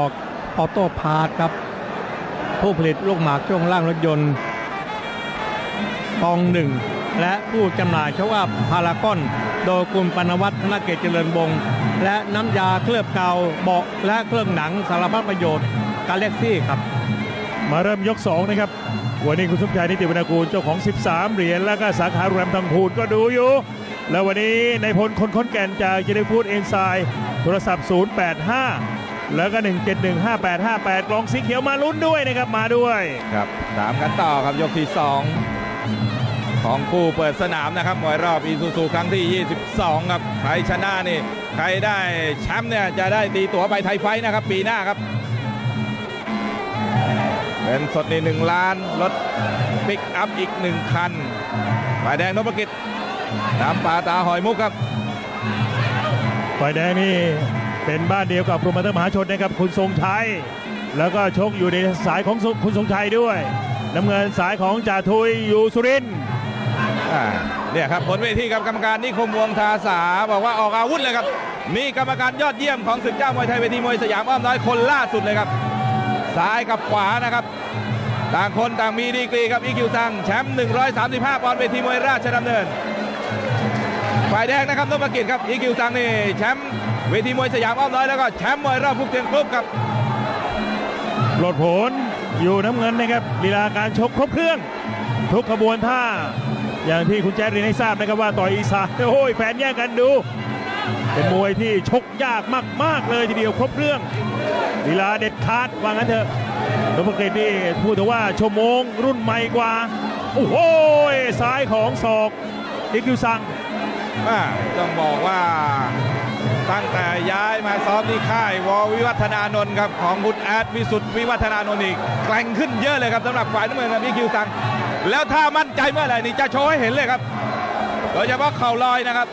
ออกออโต้พาร์ทครับ ผู้ผลิตลูกหมากช่วงล่างรถยนต์กองหนึ่ง และผู้จำหน่ายชว่าพารากอน โดยคุณปนวัฒน์ธนเกตเจริญวงศ์และน้ำยาเคลือบเกาเบาะและเครื่องหนังสารพัดประโยชน์กาเล็กซี่ครับ มาเริ่มยก 2 นะครับ วันนี้คุณสมชายนิติวรรณกูลเจ้าของ 13 เหรียญแล้วก็สาขาโรงแรมทองพูนก็ดูอยู่ แล้ววันนี้ในพลคนค้นแก่นจากเจเนฟูดเอนไซด์โทรศัพท์ 085 แล้วก็ 1715858กล่องสีเขียวมาลุ้นด้วยนะครับมาด้วยครับตามกันต่อครับยกที่ 2 ของคู่เปิดสนามนะครับมวยรอบอีซูซูครั้งที่ 22 ครับใครชนะนี่ ใครได้แชมป์เนี่ยจะได้ตีตั๋วไปไทยไฟท์นะครับ ปีหน้าครับเป็นสดนี่หนึ่งล้านรถปิกอัพอีกหนึ่งคันฝ่ายแดงนพกิจน้ำปลาตาหอยมุกครับฝ่ายแดงนี่ เป็นบ้านเดียวกับโปรโมเตอร์มหาชนนะครับคุณทรงชัยแล้วก็ชกอยู่ในสายของคุณทรงชัยด้วย น้ำเงินสายของจ่าทุยอยู่สุรินทร์อ่าเนี่ยครับบนเวทีครับกรรมการนิคมวงทาสาบอกว่าออกอาวุธเลยครับมีกรรมการยอดเยี่ยมของศึกเจ้ามวยไทยเวทีมวยสยามอ้อมน้อยคนล่าสุดเลยครับ ซ้ายกับขวานะครับ ต่างคนต่างมีดีกรีครับอีคิวซังแชมป์135ปอนด์เวทีมวยราชดำเนิน ฝ่ายแดงนะครับนพกิจครับอีคิวซังนี่แชมป์เวทีมวยสยามอ้อมน้อยแล้วก็แชมป์มวยรอบฟุกเทียนครบครับโหลดผลอยู่น้ำเงินนะครับลีลาการชกครบเครื่อง ทุกขบวนท่า อย่างที่คุณแจ๊ดเรียนให้ทราบนะครับว่าต่อยอีสานโอ้ยแฟนแย่งกันดู เป็นมวยที่ชกยากมาก ๆ เลยทีเดียวครบเครื่องลีลาเด็ดขาดว่างั้นเถอะนพเกตนี่พูดถึงว่าชั่วโมงรุ่นใหม่กว่า โอ้โหซ้ายของศอกอิคิวซัง ต้องบอกว่าตั้งแต่ย้ายมาซ้อมที่ค่ายววิวัฒนานนท์ครับของคุณแอดวิสุทธ์วิวัฒนานนท์อีกแกร่งขึ้นเยอะเลยครับสำหรับฝ่ายน้ำเงินครับพี่คิวซัง แล้วถ้ามั่นใจเมื่อไหร่นี่จะโชว์ให้เห็นเลยครับโดยเฉพาะเข่าลอยนะครับ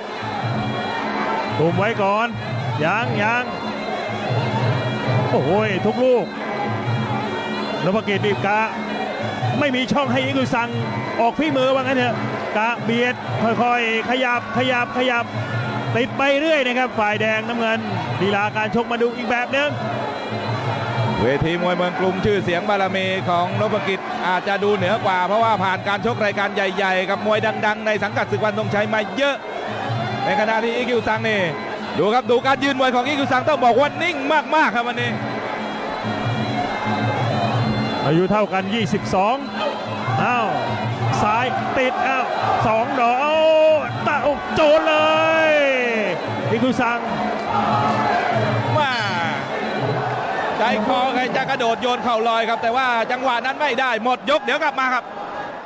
ตุมไว้ก่อนยังยังโอ้โหทุกลูกนพเกตดีบกะไม่มีช่องให้อิกุซังออกฝีมือว่างั้นเถอะ กะเบียดค่อยๆขยับขยับขยับติดไปเรื่อยนะครับ ฝ่ายแดงน้ำเงินลีลาการชกมาดูอีกแบบนึงเวทีมวยเมืองกรุงชื่อเสียงบารมีของนพกิจอาจจะดูเหนือกว่า เพราะว่าผ่านการชกรายการใหญ่ ๆ กับมวยดัง ๆ ในสังกัดศึกวันทรงชัยมาเยอะ ในขณะที่อีคิวซังนี่ดูครับดูการยืนมวยของอีคิวซังต้องบอกว่านิ่งมากๆครับวันนี้ อายุเท่ากัน 22อ้าว ซ้ายติดอ้าวสองดอกเอาตะอกโจนเลยอิกุซังมาใจคอใครจะกระโดดโยนเข่าลอยครับ แต่ว่าจังหวะนั้นไม่ได้หมดยกเดี๋ยวกลับมาครับ